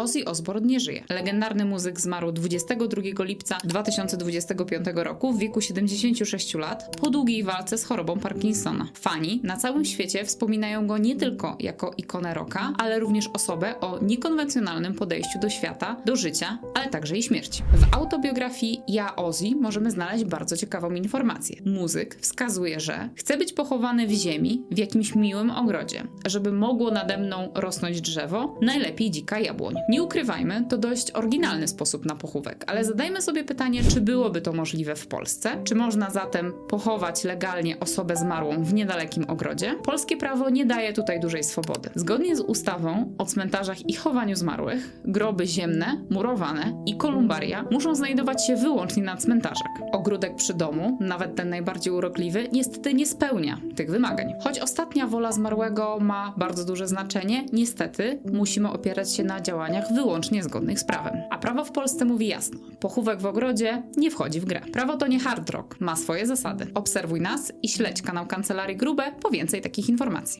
Ozzy Osbourne nie żyje. Legendarny muzyk zmarł 22 lipca 2025 roku w wieku 76 lat po długiej walce z chorobą Parkinsona. Fani na całym świecie wspominają go nie tylko jako ikonę rocka, ale również osobę o niekonwencjonalnym podejściu do świata, do życia, ale także i śmierci. W autobiografii Ja Ozzy możemy znaleźć bardzo ciekawą informację. Muzyk wskazuje, że chce być pochowany w ziemi w jakimś miłym ogrodzie, żeby mogło nade mną rosnąć drzewo, najlepiej dzika jabłoń. Nie ukrywajmy, to dość oryginalny sposób na pochówek, ale zadajmy sobie pytanie, czy byłoby to możliwe w Polsce? Czy można zatem pochować legalnie osobę zmarłą w niedalekim ogrodzie? Polskie prawo nie daje tutaj dużej swobody. Zgodnie z ustawą o cmentarzach i chowaniu zmarłych, groby ziemne, murowane i kolumbaria muszą znajdować się wyłącznie na cmentarzach. Ogródek przy domu, nawet ten najbardziej urokliwy, niestety nie spełnia tych wymagań. Choć ostatnia wola zmarłego ma bardzo duże znaczenie, niestety musimy opierać się na działaniach wyłącznie zgodnych z prawem. A prawo w Polsce mówi jasno: pochówek w ogrodzie nie wchodzi w grę. Prawo to nie hard rock, ma swoje zasady. Obserwuj nas i śledź kanał Kancelarii Grube po więcej takich informacji.